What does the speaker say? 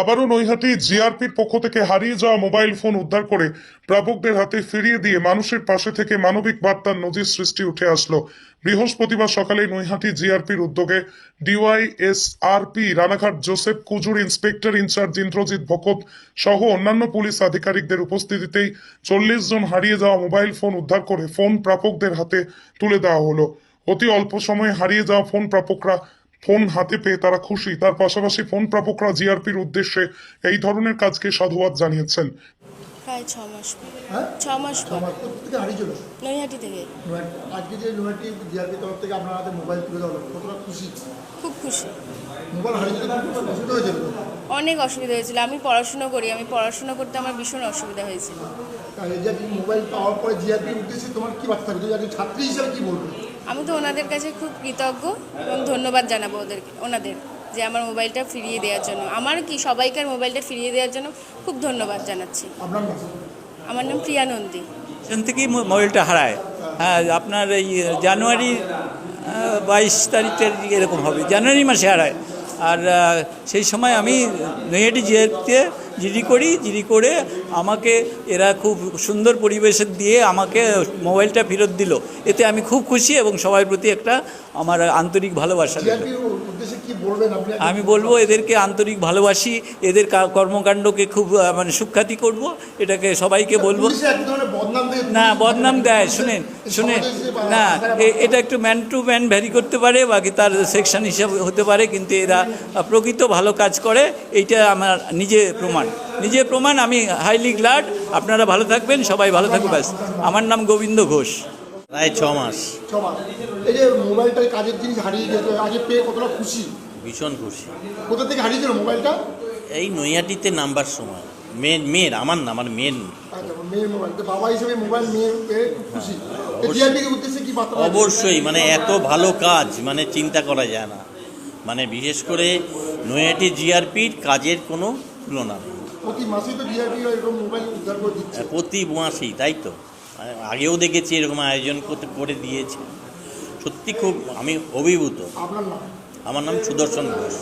আবারও নৈহাটি জিআরপির পক্ষ থেকে হারিয়ে যাওয়া মোবাইল ফোন উদ্ধার করে প্রাপকদের হাতে ফিরিয়ে দিয়ে মানুষের পাশে থেকে মানবিক বার্তার নজির সৃষ্টি উঠে আসলো। বৃহস্পতিবার সকালে নৈহাটি জিআরপির উদ্যোগে DYSRP, Ranaghat Joseph, Kujur inspector in charge Indrajit Bhakat সহ অন্যান্য পুলিশ আধিকারিকদের উপস্থিতিতেই চল্লিশ জন হারিয়ে যাওয়া মোবাইল ফোন উদ্ধার করে ফোন প্রাপকদের হাতে তুলে দেওয়া হলো। অতি অল্প সময়ে হারিয়ে যাওয়া ফোন প্রাপকরা ফোন হাতে পেয়ে তারা খুশি। তার পাশাপাশি ফোন প্রাপকরা জিআরপির উদ্দেশ্যে এই ধরনের কাজকে সাধুবাদ জানিয়েছেন। প্রায় ছ মাস হ্যাঁ? ছ মাস পর। থেকে হারিয়েছিল নৈহাটি থেকে। আজকে যে নৈহাটি জিআরপি তরফ থেকে আপনার হাতে মোবাইল তুলে দেওয়া কতটা খুশি? খুব খুশি। মোবাইল হারিয়েছিল অনেক অসুবিধা হয়েছিল। আমি পড়াশোনা করি। আমি পড়াশোনা করতে আমার ভীষণ অসুবিধা হয়েছিল। মোবাইল পাওয়ার পরে জিআরপি উদ্দেশ্যে তোমার কি বার্তা থাকবে? ছাত্রী হিসেবে কি বলবে? আমি তো ওনাদের কাছে খুব কৃতজ্ঞ এবং ধন্যবাদ জানাব ওদেরকে ওনাদের যে আমার মোবাইলটা ফিরিয়ে দেওয়ার জন্য। আমার কি সবাইকার মোবাইলটা ফিরিয়ে দেওয়ার জন্য খুব ধন্যবাদ জানাচ্ছি। আমার নাম প্রিয়া নন্দী। সেখান থেকেই মো- মোবাইলটা হারায়। হ্যাঁ আপনার এই জানুয়ারি বাইশ তারিখের দিকে এরকম হবে। জানুয়ারি মাসে হারায়। আর সেই সময় আমি নৈহাটি জিআরপিতে জিডি করি, জিডি করে আমাকে এরা খুব সুন্দর পরিবেশে দিয়ে আমাকে মোবাইলটা ফেরত দিল। এতে আমি খুব খুশি এবং সবার প্রতি একটা আমার আন্তরিক ভালোবাসা দিল জিআরপির উদ্দেশ্যে কি বলবেন আপনি? আমি বলব এদেরকে আন্তরিক ভালোবাসি এদের কা- কর্মকাণ্ডকে খুব মানে সুখ্যাতি করব এটাকে সবাইকে বলব। বদনাম দিয়ে না বদনাম দেয় শুনেন শুনেন না এ- এটা একটু ম্যান টু ম্যান ভ্যারি করতে পারে বাকি তার সেকশন হিসাবে হতে পারে কিন্তু এরা প্রকৃত ভালো কাজ করে এইটা আমার নিজে প্রমাণ। নিজে প্রমাণ আমি হাইলি গ্লাড আপনারা ভালো থাকবেন সবাই ভালো থাকবে ব্যাস। আমার নাম গোবিন্দ ঘোষ। প্রায় ছ মাস। এই যে মোবাইলটা কাজের জিনিস হারিয়ে গেছে আগে পেয়ে কতটা খুশি? ভীষণ খুশি। কোথা থেকে হারিয়েছিল মোবাইলটা? এই নৈয়াটিতে নাম্বার সময়। মেয়ের মেয়ের আমার না আমার মেয়ের। আচ্ছা, মোবাইল। বাবা হিসেবে মোবাইল মেয়ে পেয়ে খুব খুশি উদ্দেশ্যে কি অবশ্যই মানে এত ভালো কাজ মানে চিন্তা করা যায় না। মানে বিশেষ করে নৈয়াটি জিআরপির কাজের কোনো তুলনা নেই। প্রতি মাসেই তো জিআরপি এরকম মোবাইল উদ্ধার করে দিচ্ছে। প্রতি মাসেই তাই তো? মানে আগেও দেখেছি এরকম আয়োজন করতে করে দিয়েছে। সত্যি খুব আমি অভিভূত। আমার নাম সুদর্শন ঘোষ।